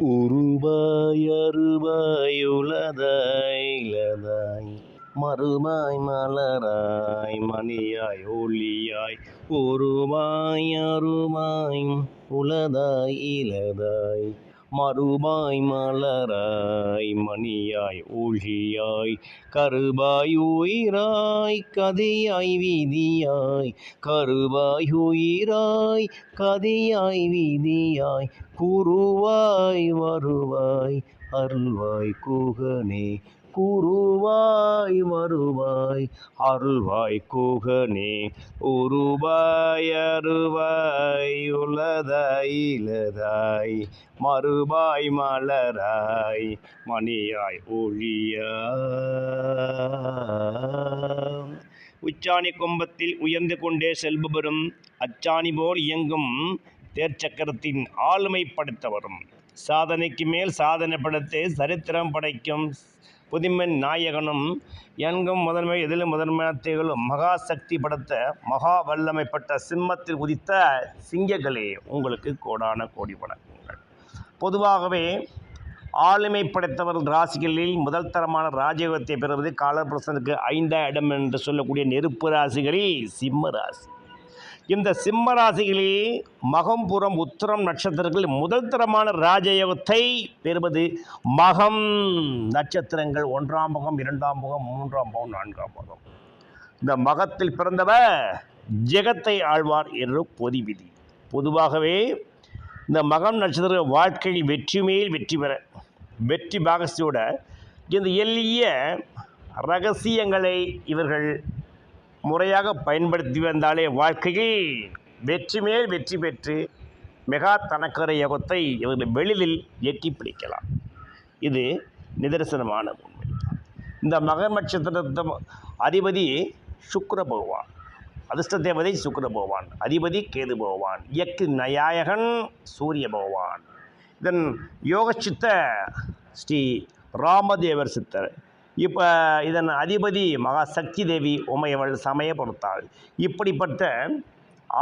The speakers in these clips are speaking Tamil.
உருவாய் அருவாய் உலதாய் இலதாய் மறுமாய் மலராய் மணியாய் ஒளியாய். உருவாய் அருமாய் உலதாய் இலதாய் மறுபாய் மலராய் மணியாய் ஊழியாய் கருபாய் உயிராய் கதையாய் வீதியாய் கருபாய் உயிராய் கதையாய் வீதியாய் குருவாய் வருவாய் அருள்வாய் குகனே கூறுவாய் வருவாய் அருள்வாய் குகனே உருவாய் அருவாய் உலதாய் இலதாய் மறுபாய் மலராய் மணியாய் ஒளியா உச்சாணி கொம்பத்தில் உயர்ந்து கொண்டே செல்பவரும் அச்சாணி போல் இயங்கும் தேர்ச்சக்கரத்தின் ஆளுமை படைத்தவரும் சாதனைக்கு மேல் சாதனை படைத்து சரித்திரம் படைக்கும் புதுமன் நாயகனும் எங்கும் முதன்மை எதிலும் முதன்மை திகழும் மகா சக்தி படைத்த மகா வல்லமைப்பட்ட சிம்மத்தில் உதித்த சிங்கங்களே உங்களுக்கு கோடான கோடி வணக்கங்கள். பொதுவாகவே ஆளுமை படைத்தவர்கள் ராசிகளில் முதல் தரமான ராஜயோகத்தை பெறுவது காலபிரசனுக்கு ஐந்தாம் இடம் என்று சொல்லக்கூடிய நெருப்பு ராசிகளில் சிம்ம ராசி. இந்த சிம்ம ராசிகளில் மகம்புறம் உத்தரம் நட்சத்திரங்களில் முதல் தரமான ராஜயோகத்தை பெறுவது மகம் நட்சத்திரங்கள் ஒன்றாம் முகம் இரண்டாம் முகம் மூன்றாம் முகம் நான்காம் முகம். இந்த மகத்தில் பிறந்தவர் ஜெகத்தை ஆழ்வார் என்று பொதி விதி. பொதுவாகவே இந்த மகம் நட்சத்திர வாழ்க்கையில் வெற்றி மேல் வெற்றி பெற வெற்றி பாகசியோட இந்த எளிய ரகசியங்களை இவர்கள் முறையாக பயன்படுத்தி வந்தாலே வாழ்க்கையில் வெற்றி மேல் வெற்றி பெற்று மெகா தனக்கரை யோகத்தை இவர்கள் வெளியில் எட்டி பிடிக்கலாம். இது நிதர்சனமான உண்மை. இந்த மகர் நட்சத்திரத்த அதிபதி சுக்கர பகவான் அதிர்ஷ்ட தேவதை சுக்கர பகவான் அதிபதி கேது பகவான் இயக்கு நயாயகன் சூரிய பகவான். இதன் யோகச்சித்த ஸ்ரீ ராமதேவர் சித்தர் இப்போ இதன் அதிபதி மகா சக்தி தேவி உமையவள் சமயப்படுத்தாள். இப்படிப்பட்ட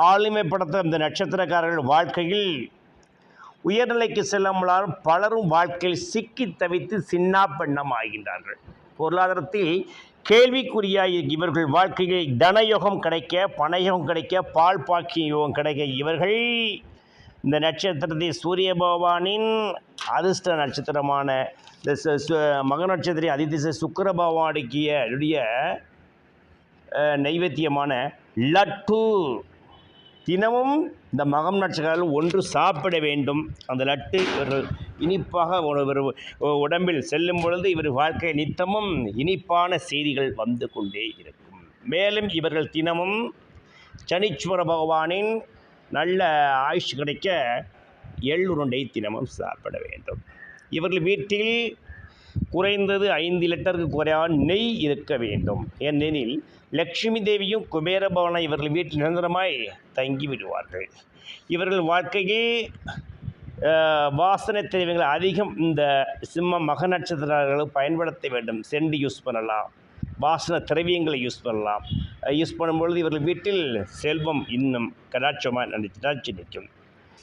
ஆளுமைப்படுத்த இந்த நட்சத்திரக்காரர்கள் வாழ்க்கையில் உயர்நிலைக்கு செல்லாமலால் பலரும் வாழ்க்கையில் சிக்கி தவித்து சின்னா பெண்ணம் ஆகின்றார்கள். பொருளாதாரத்தில் கேள்விக்குறியாய் இவர்கள் வாழ்க்கையில் தனயோகம் கிடைக்க பணயோகம் கிடைக்க பால் பாக்கிய யோகம் கிடைக்க இவர்கள் இந்த நட்சத்திரத்தை சூரிய பகவானின் அதிர்ஷ்ட நட்சத்திரமான இந்த சு- மக நட்சத்திர அதிதிச சுக்கர பகவானுடைய நைவேத்தியமான லட்டு. தினமும் இந்த மகம் நட்சத்திரம் ஒன்று சாப்பிட வேண்டும். அந்த லட்டு இவர்கள் இனிப்பாக ஒரு- ஒரு உடம்பில் செல்லும் பொழுது இவர் வாழ்க்கை நித்தமும் இனிப்பான செய்திகள் வந்து கொண்டே இருக்கும். மேலும் இவர்கள் தினமும் சனீஸ்வர பகவானின் நல்ல ஆயுஷ் கிடைக்க எள்ளுருண்டை தினமும் சாப்பிட வேண்டும். இவர்கள் வீட்டில் குறைந்தது ஐந்து லிட்டருக்கு குறையாத நெய் இருக்க வேண்டும். ஏனெனில் லக்ஷ்மி தேவியும் குபேரபவனும் இவர்கள் வீட்டில் நிரந்தரமாய் தங்கி விடுவார்கள். இவர்கள் வாழ்க்கையில் வாசனை திரவியங்கள் அதிகம் இந்த சிம்ம மக நட்சத்திரர்கள் பயன்படுத்த வேண்டும். செண்டு யூஸ் பண்ணலாம். வாசன திரவியங்களை யூஸ் பண்ணலாம். யூஸ் பண்ணும்பொழுது இவர்கள் வீட்டில் செல்வம் இன்னும் கடாட்சமாக நினைச்சு நிற்கும்.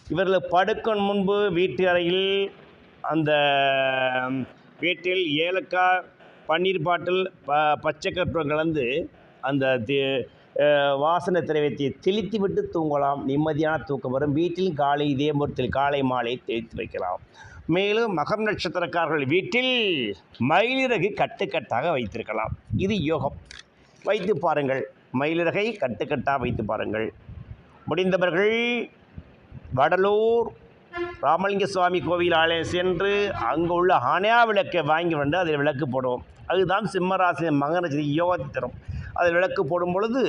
இவர்கள் படுக்கும் முன்பு வீட்டு அறையில் அந்த வீட்டில் ஏலக்காய் பன்னீர் பாட்டில் ப பச்சை கற்பூரம் கலந்து அந்த தி- வாசனை திரவியத்தை தெளித்து விட்டு தூங்கலாம். நிம்மதியான தூக்கம் வரும். வீட்டில் காலை இதே முறத்தில் காலை மாலை தெளித்து வைக்கலாம். மேலும் மகம் நட்சத்திரக்காரர்கள் வீட்டில் மயிலிறகு கட்டுக்கட்டாக வைத்திருக்கலாம். இது யோகம். வைத்து பாருங்கள். மயிலிறகை கட்டுக்கட்டாக வைத்து பாருங்கள். முடிந்தவர்கள் வடலூர் ராமலிங்க சுவாமி கோவில் ஆலயம் சென்று அங்கே உள்ள ஆணையா விளக்கை வாங்கி வந்து அதில் விளக்கு போடுவோம். அதுதான் சிம்மராசி மகனச்சி யோகத்தை தரும். அதில் விளக்கு போடும் பொழுது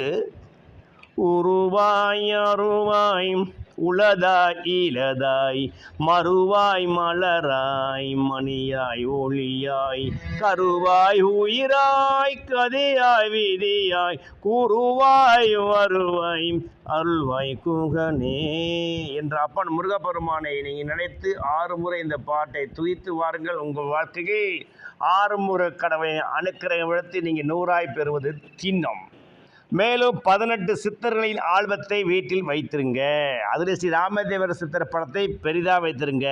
உருவாய் அருவாய் உளதாய் இலதாய் மறுவாய் மலராய் மணியாய் ஒளியாய் கருவாய் உயிராய் கதையாய் விதியாய் கூறுவாய் வருவாய் அருள்வாய் குகனே. என்ற அப்பன் முருகப்பெருமானை நீங்கள் நினைத்து ஆறு முறை இந்த பாட்டை துய்த்து வாருங்கள் உங்கள் வாழ்க்கையை. ஆறு முறை கடவை அணுக்கிற விழத்து நீங்கள் நூறாய் பெறுவது தின்னம் மேலும் பதினெட்டு சித்தர்களின் ஆல்பத்தை வீட்டில் வைத்திருங்க. அதில் ஸ்ரீ ராமதேவர் சித்தர் படத்தை பெரிதாக வைத்திருங்க.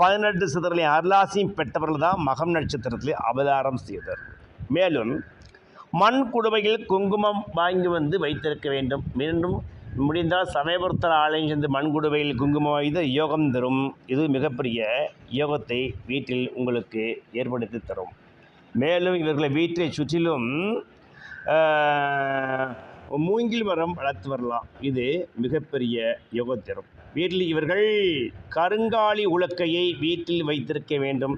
பதினெட்டு சித்தர்களின் அருளாசியும் பெற்றவர்கள் தான் மகம் நட்சத்திரத்தில் அவதாரம் செய்தவர். மேலும் மண் குடுவையில் குங்குமம் வாங்கி வந்து வைத்திருக்க வேண்டும். மீண்டும் முடிந்தால் சமயபுரத்தர் ஆலயம் சென்று மண் குடுவையில் குங்குமம் வைத்து யோகம் தரும். இது மிகப்பெரிய யோகத்தை வீட்டில் உங்களுக்கு ஏற்படுத்தி தரும். மேலும் இவர்களை வீட்டை சுற்றிலும் மூங்கில் மரம் வளர்த்து வரலாம். இது மிகப்பெரிய யோகத்திரம். வீட்டில் இவர்கள் கருங்காலி உலக்கையை வீட்டில் வைத்திருக்க வேண்டும்.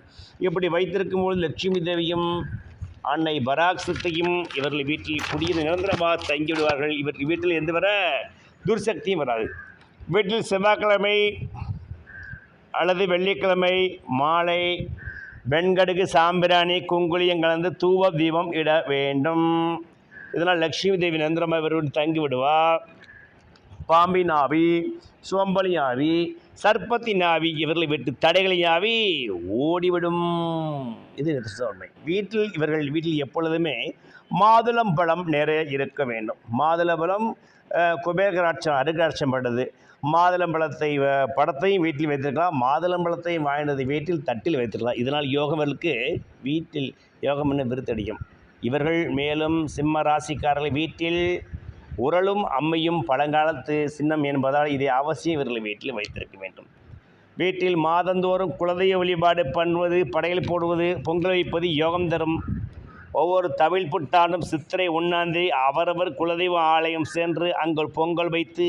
இப்படி வைத்திருக்கும் போது லட்சுமி தேவியும் அன்னை பராக்சத்தையும் இவர்கள் வீட்டில் குடியிரு நிரந்தரமாக தங்கி விடுவார்கள். இவர் வீட்டில் எந்த வர துர்சக்தியும் வராது. வீட்டில் செவ்வாய்க்கிழமை அல்லது வெள்ளிக்கிழமை மாலை வெண்கடுகு சாம்பிராணி குங்குளியம் கலந்து தூவ தீபம் இட வேண்டும். இதனால் லக்ஷ்மி தேவி நிரந்தரமாக தங்கி விடுவா பாம்பின் ஆவி சோம்பலி ஆவி சர்ப்பத்தின் ஆவி இவர்களை விட்டு தடைகளின் ஆவி ஓடிவிடும். இது உண்மை வீட்டில் இவர்கள் வீட்டில் எப்பொழுதுமே மாதுளம்பழம் நிறைய இருக்க வேண்டும். மாதுளம்பழம் குபேகராட்சம் அருகராட்சம் அருகாட்சம் மாதுளம்பழத்தை படத்தையும் வீட்டில் வைத்திருக்கலாம். மாதுளம்பழத்தையும் வாங்கினது வீட்டில் தட்டில் வைத்திருக்கலாம். இதனால் யோகவர்களுக்கு வீட்டில் யோகம் என்ன விருத்தடியும் இவர்கள் மேலும் சிம்ம ராசிக்காரர்கள் வீட்டில் உரலும் அம்மையும் பழங்காலத்து சின்னம் என்பதால் இதை அவசியம் இவர்கள் வீட்டில் வைத்திருக்க வேண்டும். வீட்டில் மாதந்தோறும் குலதெய்வ வழிபாடு பண்ணுவது படையல் போடுவது பொங்கல் வைப்பது யோகம் தரும். ஒவ்வொரு தமிழ் புட்டாண்டும் சித்திரை ஒன்றாந்தேதி அவரவர் குலதெய்வ ஆலயம் சென்று அங்கு பொங்கல் வைத்து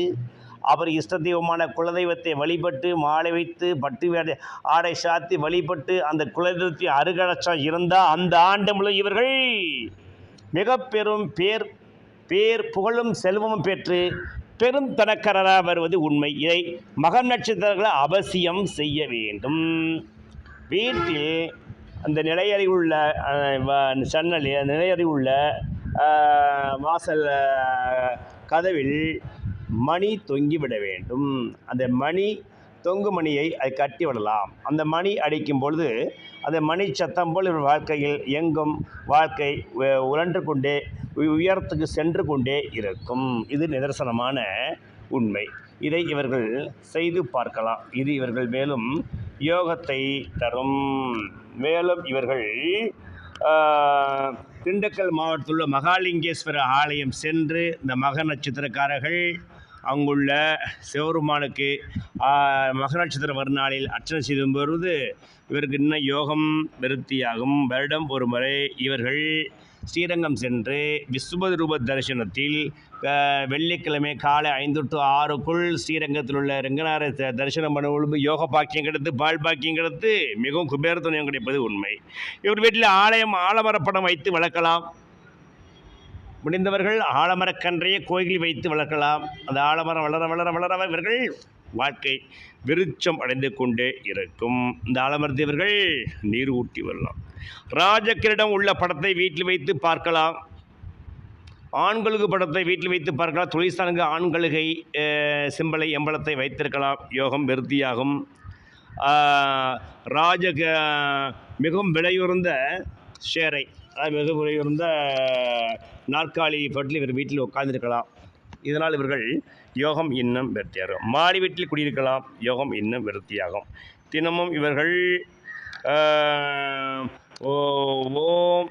அவர் இஷ்ட தெய்வமான குலதெய்வத்தை வழிபட்டு மாலை வைத்து பட்டு வேடை ஆடை சாத்தி வழிபட்டு அந்த குலதெய்வத்தை அருகலட்சம் இருந்தால் அந்த ஆண்டு முழு இவர்கள் மிக பெரும் பேர் பேர் புகழும் செல்வமும் பெற்று பெரும் தனக்கரராக வருவது உண்மை. இதை மகம் நட்சத்திரங்களை அவசியம் செய்ய வேண்டும். வீட்டில் அந்த நிலையறிவுள்ள வ- சன்னல் அந்த நிலையறிவுள்ள வாசல் கதவில் மணி தொங்கிவிட வேண்டும். அந்த மணி தொங்கு மணியை அது கட்டி விடலாம் அந்த மணி அடிக்கும் பொழுது அந்த மணி சத்தம் போல் இவர் வாழ்க்கையில் எங்கும் வாழ்க்கை உழன்று கொண்டே உ- உயரத்துக்கு சென்று கொண்டே இருக்கும். இது நிதர்சனமான உண்மை. இதை இவர்கள் செய்து பார்க்கலாம். இது இவர்கள் மேலும் யோகத்தை தரும். மேலும் இவர்கள் திண்டுக்கல் மாவட்டத்தில் உள்ள மகாலிங்கேஸ்வர ஆலயம் சென்று இந்த மக நட்சத்திரக்காரர்கள் அங்குள்ள சிவருமானுக்கு ஆஹ், மக நட்சத்திர மறுநாளில் அர்ச்சனை செய்து வருவது இவருக்கு இன்னும் யோகம் விருத்தியாகும். வருடம் ஒரு முறை இவர்கள் ஸ்ரீரங்கம் சென்று விஸ்வபதி ரூப தரிசனத்தில் வெள்ளிக்கிழமை காலை ஐந்து டு ஆறுக்குள் ஸ்ரீரங்கத்தில் உள்ள ரங்கநாத தரிசனம் பண்ணும் யோக பாக்கியம் கிடைத்து பால் பாக்கியம் கிடைத்து மிகவும் குபேர கிடைப்பது உண்மை. இவர் வீட்டில் ஆலயம் ஆலமரப்படம் வைத்து வளர்க்கலாம். முடிந்தவர்கள் ஆலமரக்கன்றையே கோயிலில் வைத்து வளர்க்கலாம். அந்த ஆலமரம் வளர வளர வளர இவர்கள் வாழ்க்கை விருட்சம் அடைந்து கொண்டே இருக்கும். இந்த ஆலமரத்தை இவர்கள் நீர் ஊட்டி வரலாம். ராஜக்கிரிடம் உள்ள படத்தை வீட்டில் வைத்து பார்க்கலாம். ஆண்களுக்கு படத்தை வீட்டில் வைத்து பார்க்கலாம். தொழிற்சாலைக்கு ஆண்களுகை சிம்பளை சிம்பலை எம்பளத்தை வைத்திருக்கலாம். யோகம் விருத்தியாகும். ராஜ மிகவும் விலையுறந்த ஷேரை அதாவது மிக உயர்ந்த நாற்காலி பற்றி இவர் வீட்டில் உட்கார்ந்துருக்கலாம். இதனால் இவர்கள் யோகம் இன்னும் விருத்தியாகும் மாடி வீட்டில் குடியிருக்கலாம் யோகம் இன்னும் விருத்தியாகும் தினமும் இவர்கள் ஓ- ஓம்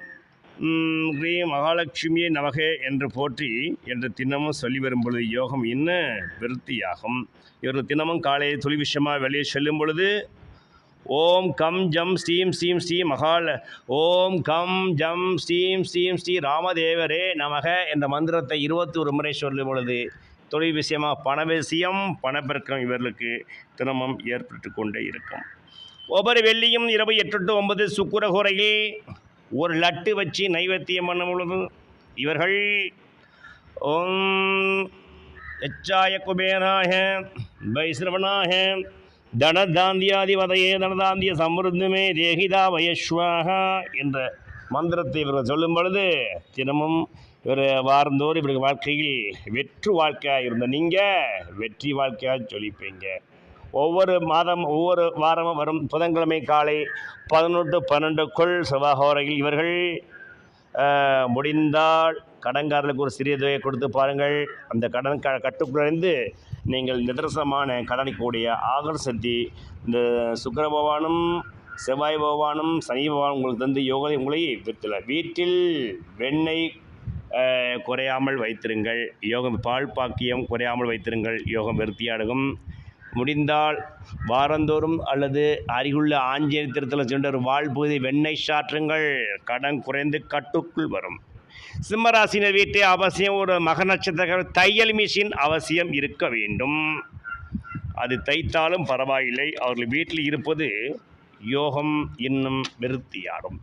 ஸ்ரீ மகாலட்சுமியை மகாலட்சுமியே நமகே என்று போற்றி என்று தினமும் சொல்லி வரும் பொழுது யோகம் இன்னும் விருத்தியாகும் இவர்கள் தினமும் காலையில் தொழில் விஷயமாக வெளியே செல்லும் பொழுது ஓம் கம் ஜம் ஸ்ரீம் ஸ்ரீம் ஸ்ரீ மகால ஓம் கம் ஜம் ஸ்ரீம் ஸ்ரீம் ஸ்ரீ ராமதேவரே நமக என்ற மந்திரத்தை இருபத்தொரு முறை சொல்லும் பொழுது தொழில் விஷயமாக பண விஷயம் பணப்பெருக்கம் இவர்களுக்கு தினமும் ஏற்பட்டு கொண்டே இருக்கும். ஒவ்வொரு வெள்ளியும் இரவு எட்டு டு ஒன்பது சுக்குரகுரையில் ஒரு லட்டு வச்சு நைவேத்தியம் பண்ணும் பொழுது இவர்கள் ஓம் எச்சாய குபேராக வைஸ்ரவனாக தனதாந்தியாதிபதையே தனதாந்திய சமிருந்துமே தேகிதா வயஸ்வாகா என்ற மந்திரத்தை இவர்கள் சொல்லும் பொழுது தினமும் இவர் வாரந்தோறும் இவர்கள் வாழ்க்கையில் வெற்று வாழ்க்கையாக இருந்த நீங்கள் வெற்றி வாழ்க்கையாக சொல்லிப்பீங்க ஒவ்வொரு மாதம் ஒவ்வொரு வாரமும் வரும் புதன்கிழமை காலை பதினொன்று பன்னெண்டுக்குள் செவ்வாய் இவர்கள் முடிந்தால் கடன்காரர்களுக்கு ஒரு சிறிய தொகையை கொடுத்து பாருங்கள். அந்த கடன் க கட்டுக்குறைந்து நீங்கள் நிதர்சனமான ஆகர் சக்தி இந்த சுக்கர பகவானும் செவ்வாய் பகவானும் சனி பகவான் உங்களுக்கு தந்து யோகத்தை உங்களை விற்றுல வீட்டில் வெண்ணெய் குறையாமல் வைத்திருங்கள். யோகம் பால் பாக்கியம் குறையாமல் வைத்திருங்கள். யோகம் விருத்தியாடுகும். முடிந்தால் வாரந்தோறும் அல்லது அருகுள்ள ஆஞ்சநேயர் திருத்தலம் சென்ற ஒரு வாழ்பகுதி வெண்ணெய் சாற்றுங்கள். கடன் குறைந்து கட்டுக்குள் வரும். சிம்மராசினர் வீட்டு அவசியம் ஒரு மக நட்சத்திர தையல் மிஷின் அவசியம் இருக்க வேண்டும். அது தைத்தாலும் பரவாயில்லை. அவர்கள் வீட்டில் இருப்பது யோகம் இன்னும் விருத்தியாடும்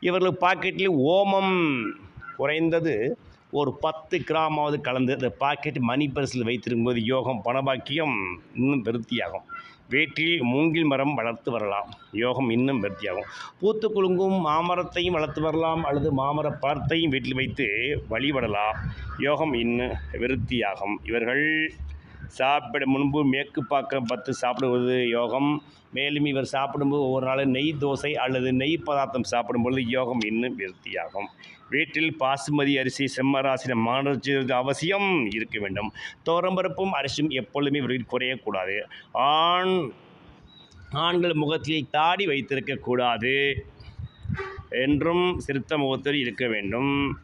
இவர்கள் பாக்கெட்டில் ஓமம் குறைந்தது ஒரு பத்து கிராமாவது கலந்து அந்த பாக்கெட் மணி பரிசில் வைத்திருக்கும்போது யோகம் பணபாக்கியம் இன்னும் விருத்தியாகும். வீட்டில் மூங்கில் மரம் வளர்த்து வரலாம். யோகம் இன்னும் விருத்தியாகும் பூத்து குலுங்கும் மாமரத்தையும் வளர்த்து வரலாம் அல்லது மாமர பழத்தையும் வீட்டில் வைத்து வழிபடலாம். யோகம் இன்னும் விருத்தியாகும். இவர்கள் சாப்பிட முன்பு மேற்கு பாக்கம் பத்து சாப்பிடுவது யோகம். மேலும் இவர் சாப்பிடும்போது ஒவ்வொரு நாளும் நெய் தோசை அல்லது நெய் பதார்த்தம் சாப்பிடும்பொழுது யோகம் இன்னும் விருத்தியாகும். வீட்டில் பாசுமதி அரிசி செம்மராசின மாணவர்களுக்கு அவசியம் இருக்க வேண்டும். தோரம்பருப்பும் அரிசியும் எப்பொழுதுமே இவர்கள் குறையக்கூடாது. ஆண் ஆண்கள் முகத்தில் தாடி வைத்திருக்கக்கூடாது என்றும் சிறுத்த முகத்தில் இருக்க வேண்டும்.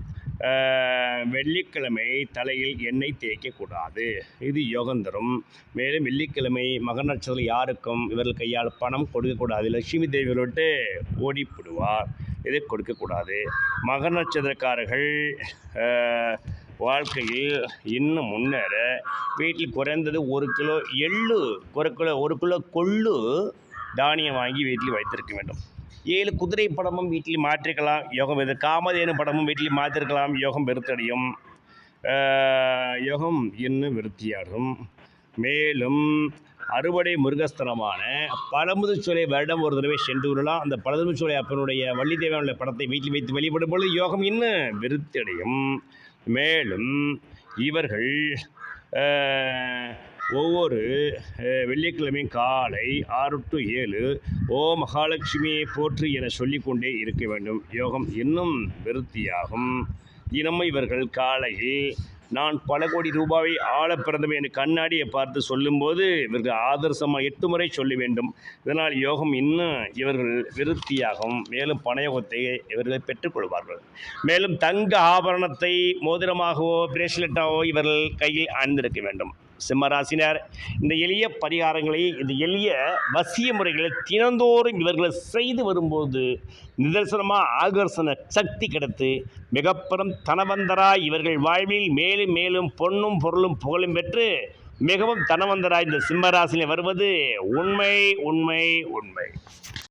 வெள்ளிக்கிழமை தலையில் எண்ணெய் தேய்க்கக்கூடாது. இது யோகம் தரும். மேலும் வெள்ளிக்கிழமை மகர் நட்சத்திரம் யாருக்கும் இவர்கள் கையால் பணம் கொடுக்கக்கூடாது. லட்சுமி தேவி விட்டு ஓடிப்படுவார். இதை கொடுக்கக்கூடாது. மகர் நட்சத்திரக்காரர்கள் வாழ்க்கையில் இன்னும் முன்னேற வீட்டில் குறைந்தது ஒரு கிலோ எள்ளு ஒரு கிலோ ஒரு கிலோ கொள்ளு தானியம் வாங்கி வீட்டில் வைத்திருக்க வேண்டும். ஏழு குதிரை படமும் வீட்டில் மாற்றிக்கலாம் யோகம் இது காமதேனு படமும் வீட்டில் மாற்றிருக்கலாம் யோகம் வெறுத்தடையும். யோகம் இன்னும் விருத்தியாகும் மேலும் அறுவடை முருகஸ்தலமான பழமுதுச்சோலை வருடம் ஒரு தடவை சென்று விடலாம் அந்த பழமுதுச்சோலை அப்பனுடைய வள்ளி தேவனுடைய படத்தை வீட்டில் வைத்து வழிபடும் பொழுது யோகம் இன்னும் விருத்தியடையும் மேலும் இவர்கள் ஒவ்வொரு வெள்ளிக்கிழமையும் காலை ஆறு டு ஏழு ஓ மகாலட்சுமியை போற்று என சொல்லிக்கொண்டே இருக்க வேண்டும். யோகம் இன்னும் விருத்தியாகும். தினமும் இவர்கள் காலையில் நான் பல கோடி ரூபாவை ஆள பிறந்தவன் என கண்ணாடியை பார்த்து சொல்லும்போது இவர்கள் ஆதர்சமாக எட்டு முறை சொல்ல வேண்டும். இதனால் யோகம் இன்னும் இவர்கள் விருத்தியாகும். மேலும் பணயோகத்தை இவர்கள் பெற்றுக்கொள்வார்கள் மேலும் தங்க ஆபரணத்தை மோதிரமாகவோ பிரேஸ்லெட்டாகவோ இவர்கள் கையில் அணிந்திருக்க வேண்டும். சிம்மராசினர் இந்த எளிய பரிகாரங்களை இந்த எளிய வசிய முறைகளை தினந்தோறும் இவர்களை செய்து வரும்போது நிதர்சனமாக ஆகர்ஷண சக்தி கிடைத்து மிகப்பெரும் தனவந்தராய் இவர்கள் வாழ்வில் மேலும் மேலும் பொன்னும் பொருளும் புகழும் பெற்று மிகவும் தனவந்தராய் இந்த சிம்மராசினை வருவது உண்மை உண்மை உண்மை.